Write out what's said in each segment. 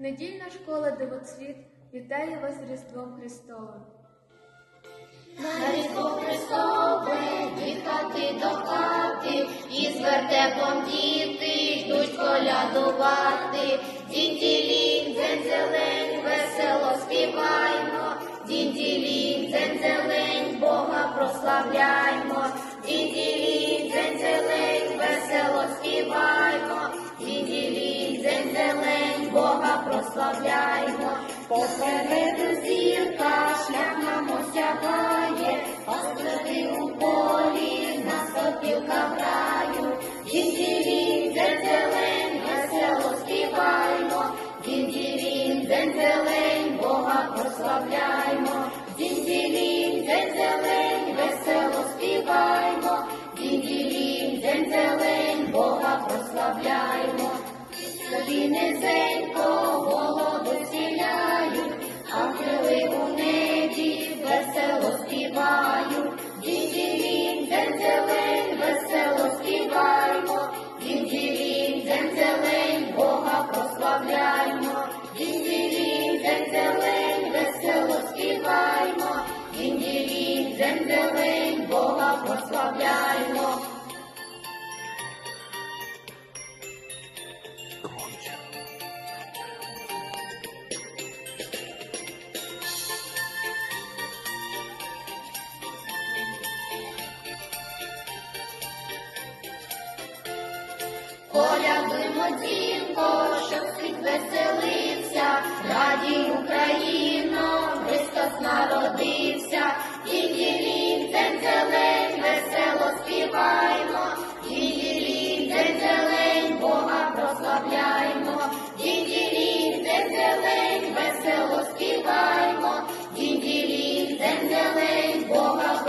Недільна школа Дивоцвіт вітає вас Різдвом Христовим. На Різдво Христове від хати до хати, і з вертепом діти йдуть колядувати. Дінь-ділінь, дзень-зелень, весело співаймо. Дінь-ділінь, дзень-зелень, Бога прославляймо. Дінь-ділінь, дзень-зелень, весело співаймо. Дінь-ділінь, дзень-зелень, Бога прославляймо. Попереду зірка, шлях нам осягає, пастирі у полі, на сопілках граю. Дінь-ділінь, дзень-зелень, весело співаймо. Дінь-ділінь, дзень-зелень, Бога прославляймо. Дінь-ділінь, дзень-зелень, весело співаймо. Дінь-ділінь, дзень-зелень, Бога прославляймо. Дінь-ділінь, дзень-зелень, Бога прославляймо. Колядуймо дінко, щоб світ веселився, радій Україно, Христос народився,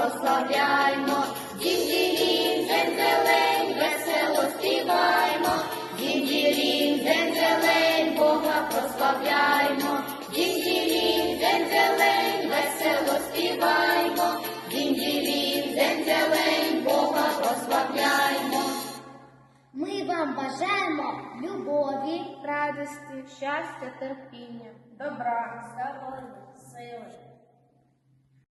Прославляймо, Дінь-ділінь, дзень-зелень, весело співаймо, Дінь-ділінь, дзень-зелень, Бога прославляймо, Дінь-ділінь, дзень-зелень, весело співаймо, Дінь-ділінь, дзень-зелень, Бога прославляймо. Ми вам бажаємо любові, Радості, щастя, терпіння. добра, здоров'я, сили,